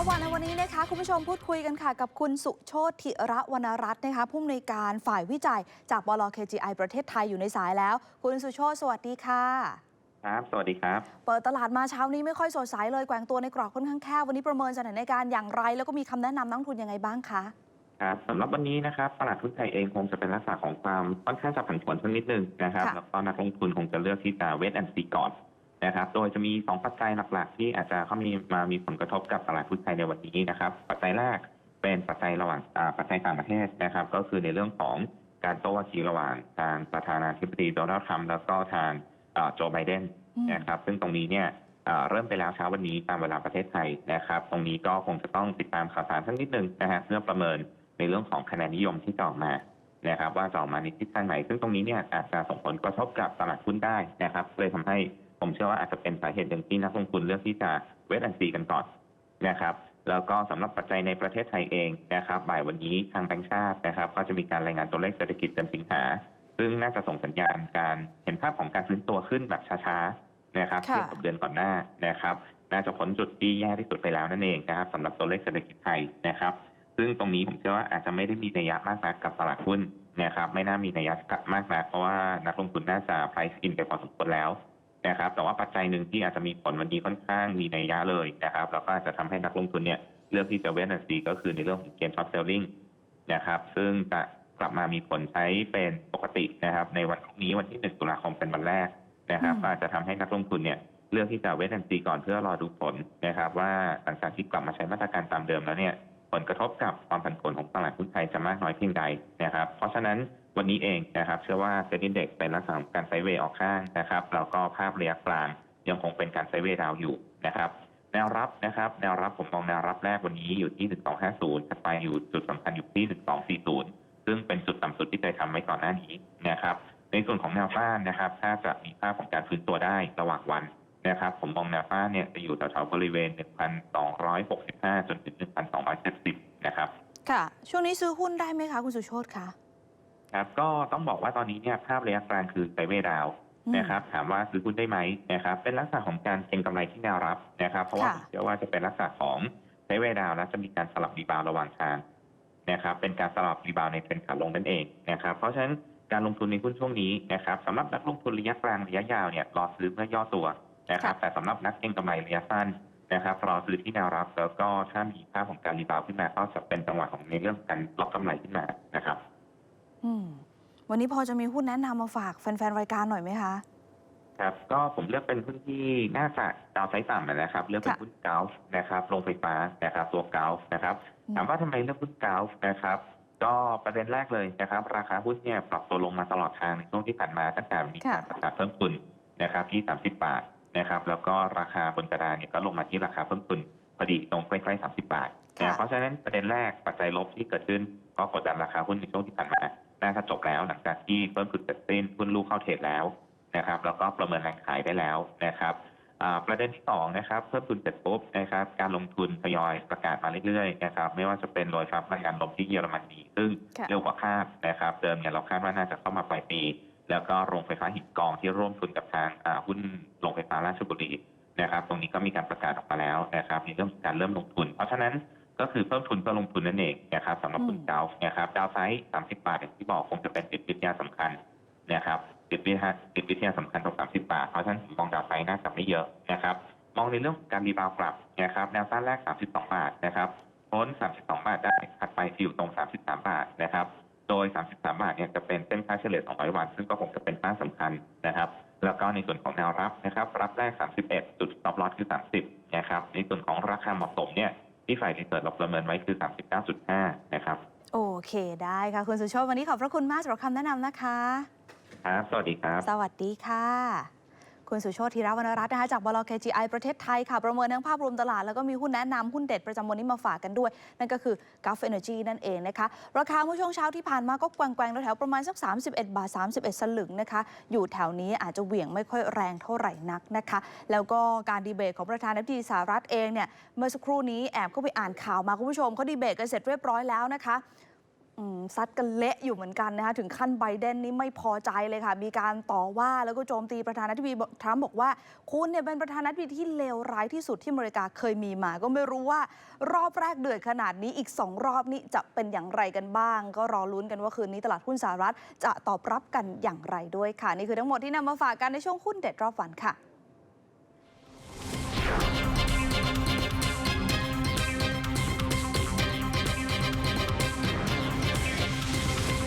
ละวันในวันนี้นะคะคุณผู้ชมพูดคุยกันค่ะ กับคุณสุโชติธิระวรรณรัตน์นะคะผู้อำนวยการฝ่ายวิจัยจากบล KGI ประเทศไทยอยู่ในสายแล้ว คุณสุโชติสวัสดีค่ะ ครับ สวัสดีครับ เปิดตลาดมาเช้านี้ไม่ค่อยสดใสเลยแกว่งตัวในกรอบค่อนข้างแคบวันนี้ประเมินสถานการณ์อย่างไร แล้วก็มีคำแนะนำนักลงทุนยังไงบ้างคะ ครับสำหรับวันนี้นะครับตลาดหุ้นไทยเองคงจะเป็นลักษณะของความค่อนข้างจะผันผวนสักนิดนึงนะครับ ค่ะ แล้วก็นักลงทุนคงจะเลือกที่จะเวทแอนซีก่อน นะครับ โดยจะมี 2 ปัจจัยหลัก ๆ ที่อาจจะเข้ามีมามีผลกระทบกับตลาดหุ้นไทยในวันนี้นะครับ ปัจจัยแรกเป็นปัจจัยระหว่างอ่าปัจจัยต่างประเทศนะครับ ก็คือในเรื่องของการโต้วาทีระหว่างทางประธานาธิบดีโดนัลด์ทรัมป์แล้วก็ทางอ่าโจไบเดนอืมนะครับ ซึ่งตรงนี้เนี่ยเอ่อเริ่มไปแล้วเช้าวันนี้ตามเวลาประเทศไทยนะครับ ตรงนี้ก็คงจะต้องติดตามข่าวสารสักนิดนึงนะฮะเพื่อประเมินในเรื่องของคะแนนนิยมที่จะออกมานะครับ ว่าจะออกมาในทิศทางไหน ซึ่งตรงนี้เนี่ยอาจจะส่งผลกระทบกับตลาดหุ้นได้นะครับเลยทำให้ ผมเชื่อว่าอาจจะเป็นสาเหตุหนึ่งที่นักลงทุนเลือกที่จะเวทแอนซีกันก่อนนะครับแล้วก็สำหรับปัจจัยในประเทศไทยเองนะครับบ่ายวันนี้ทางแบงก์ชาตินะครับ ก็จะมีการรายงานตัวเลขเศรษฐกิจเดือนสิงหาซึ่งน่าจะส่งสัญญาณการเห็นภาพของการฟื้นตัวขึ้นแบบช้าๆนะครับค่ะเทียบกับเดือนก่อนหน้านะครับ น่าจะพ้นจุดที่แย่ที่สุดไปแล้วนั่นเองนะครับสำหรับตัวเลขเศรษฐกิจไทยนะครับ ซึ่งตรงนี้ผมเชื่อว่าอาจจะไม่ได้มีนัยยะมากนักกับตลาดหุ้นนะครับ ไม่น่ามีนัยยะมากนักเพราะว่านักลงทุนน่าจะ price in ไปพอสมควรแล้ว นะครับแต่ว่าปัจจัยหนึ่งที่อาจจะมีผลวันนี้ค่อนข้างมีนัยยะเลยนะครับแล้วก็อาจจะทำให้นักลงทุนเนี่ยเลือกที่จะเว้นสีก็คือในเรื่องของเกมช็อตเซลลิงนะครับซึ่งจะกลับมามีผลใช้เป็นปกตินะครับ ในวันพรุ่งนี้วันที่ 1 ตุลาคมเป็นวันแรกนะครับอาจจะทำให้นักลงทุนเนี่ยเลือกที่จะเวทแอนซีก่อนเพื่อรอดูผลนะครับ ว่าหลังจากที่กลับมาใช้มาตรการตามเดิมแล้วเนี่ย ผลกระทบกับความผันผวนของตลาดหุ้นไทยจะมากน้อยเพียงใดนะครับ เพราะฉะนั้นวันนี้เองนะครับ เชื่อว่าเซ็นดิเด็กเป็นลักษณะของการไซเวย์ออกข้างนะครับแล้วก็ภาพระยะกลางยังคงเป็นการไซเวย์ดาวอยู่นะครับแนวรับนะครับแนวรับผมมองแนวรับแรกวันนี้อยู่ที่ 1250ถัดไปอยู่จุดสำคัญอยู่ที่ 1240 ซึ่งเป็นจุดต่ำสุดที่เคยทำไว้ก่อนหน้านี้นะครับ ในส่วนของแนวต้านนะครับ ถ้าจะมีภาพของการฟื้นตัวได้ระหว่างวัน นะครับผมมองแนวต้านเนี่ยจะอยู่แถวๆบริเวณ 1,265 จนถึง 1,270 นะครับ ค่ะ ช่วงนี้ซื้อหุ้นได้ไหมคะคุณสุโชติคะครับก็ต้องบอกว่าตอนนี้เนี่ยภาพระยะกลางคือไซด์เวย์ดาวน์อืม นะครับถามว่าซื้อหุ้นได้ไหมนะครับเป็นลักษณะของการเก็งกำไรที่แนวรับนะครับ เพราะว่าค่ะ ผมเชื่อว่าจะเป็นลักษณะของไซด์เวย์ดาวน์และจะมีการสลับรีบาวด์ระหว่างทางนะครับเป็นการสลับรีบาวด์ในเทรนด์ขาลงนั่นเองนะครับเพราะฉะนั้นการลงทุนในหุ้นช่วงนี้นะครับสำหรับนักลงทุนระยะกลางระยะยาวเนี่ยรอซื้อเมื่อย่อตัว นะครับ แต่สำหรับนักเก็งกำไรระยะสั้นนะครับรอซื้อที่แนวรับ แล้วก็ถ้ามีภาพของการรีบาวด์ขึ้นมาก็จะเป็นจังหวะของในเรื่องของการล็อกกำไรขึ้นมานะครับ อืมวันนี้พอจะมีหุ้นแนะนำมาฝากแฟนๆรายการหน่อยไหมคะครับก็ผมเลือกเป็นหุ้นที่น่าจะดาวไซด์ต่ำนะครับ เลือกเป็นค่ะหุ้นเกาฟนะครับโรงไฟฟ้านะครับตัวเกาฟนะครับอืมถามว่าทำไมเลือกหุ้นเกาฟนะครับ ก็ประเด็นแรกเลยนะครับ ราคาหุ้นเนี่ยปรับตัวลงมาตลอดทางในช่วงที่ผ่านมาตั้งแต่มีการประกาศเพิ่มทุนนะครับที่ 30 บาท นะครับแล้วก็ราคาบนกระดานเนี่ยก็ลงมาที่ราคาเพิ่มทุนพอดีตรงใกล้ๆ30 บาทค่ะนะเพราะฉะนั้นประเด็นแรกปัจจัยลบที่เกิดขึ้นก็กดดันราคาหุ้นในช่วงที่ผ่านมาน่าจะจบแล้วหลังจากที่เพิ่มทุนเสร็จสิ้นหุ้นลูกเข้าเทรดแล้วนะครับแล้วก็ประเมินแรงขายได้แล้วนะครับอ่าประเด็นที่สองนะครับเพิ่มทุนเสร็จปุ๊บนะครับการลงทุนทยอยประกาศมาเรื่อยๆนะครับไม่ว่าจะเป็นโดยฟ้าพลังงานลมที่เยอรมนีซึ่งค่ะเร็วกว่าคาดนะครับเดิมเนี่ยเราคาดว่าน่าจะเข้ามาปลายปี แล้วก็โรงไฟฟ้าหินกองที่ร่วมทุนกับทางอ่าหุ้นโรงไฟฟ้าราชบุรีนะครับตรงนี้ก็มีการประกาศออกมาแล้วนะครับในเรื่องของการเริ่มลงทุน เพราะฉะนั้นก็คือเพิ่มทุนเพื่อลงทุนนั่นเองนะครับสำหรับหุ้นอืมเกาฟนะครับดาวไซด์30บาทอย่างที่บอกคงจะเป็นจิตวิทยาสำคัญนะครับจิตวิทยาจิตวิทยาสำคัญตรง30บาท เพราะฉะนั้นผมมองดาวไซด์น่าจะไม่เยอะนะครับมองในเรื่องของการรีบาวด์กลับนะครับแนวต้านแรก32บาทนะครับพ้น32บาทได้ถัดไปที่อยู่ตรง33บาทนะครับ โดย 33 บาทเนี่ยจะเป็นเส้นค่าเฉลี่ย 200 วัน ซึ่งก็คงจะเป็นต้านสำคัญนะครับ แล้วก็ในส่วนของแนวรับนะครับ รับแรก 31 จุด stop loss คือ 30 นะครับ ในส่วนของราคาเหมาะสมเนี่ยที่ฝ่ายรีเสิร์ชเราประเมินไว้คือ 39.5 นะครับ โอเคได้ค่ะ คุณสุโชติวันนี้ขอบพระคุณมากสำหรับคำแนะนำนะคะ ครับ สวัสดีครับ สวัสดีค่ะ คุณสุโชติธีรวรรณรัตน์นะคะจากบล KGI ประเทศไทยค่ะ ประเมินทั้งภาพรวมตลาด แล้วก็มีหุ้นแนะนำหุ้นเด็ดประจำวันนี้มาฝากกันด้วย นั่นก็คือ Gulf Energy นั่นเองนะคะ ราคาเมื่อช่วงเช้าที่ผ่านมาก็แกว่งๆแถวๆประมาณสัก 31 บาท 31 สลึงนะคะ อยู่แถวนี้อาจจะเหวี่ยงไม่ค่อยแรงเท่าไหร่นักนะคะ แล้วก็การดีเบตของประธานาธิบดีสหรัฐเองเนี่ยเมื่อสักครู่นี้แอบเข้าไปอ่านข่าวมาคุณผู้ชมเขาดีเบตกันเสร็จเรียบร้อยแล้วนะคะ ซัดกันเละอยู่เหมือนกันนะคะถึงขั้นไบเดนนี่ไม่พอใจเลยค่ะ มีการต่อว่าแล้วก็โจมตีประธานาธิบดีทรัมป์บอกว่า คุณเนี่ยเป็นประธานาธิบดีที่เลวร้ายที่สุดที่อเมริกาเคยมีมา ก็ไม่รู้ว่ารอบแรกเดือดขนาดนี้อีก 2 รอบนี้จะเป็นอย่างไรกันบ้าง ก็รอลุ้นกันว่าคืนนี้ตลาดหุ้นสหรัฐจะตอบรับกันอย่างไรด้วยค่ะ นี่คือทั้งหมดที่นำมาฝากกันในช่วงหุ้นเด็ดรอบวันค่ะ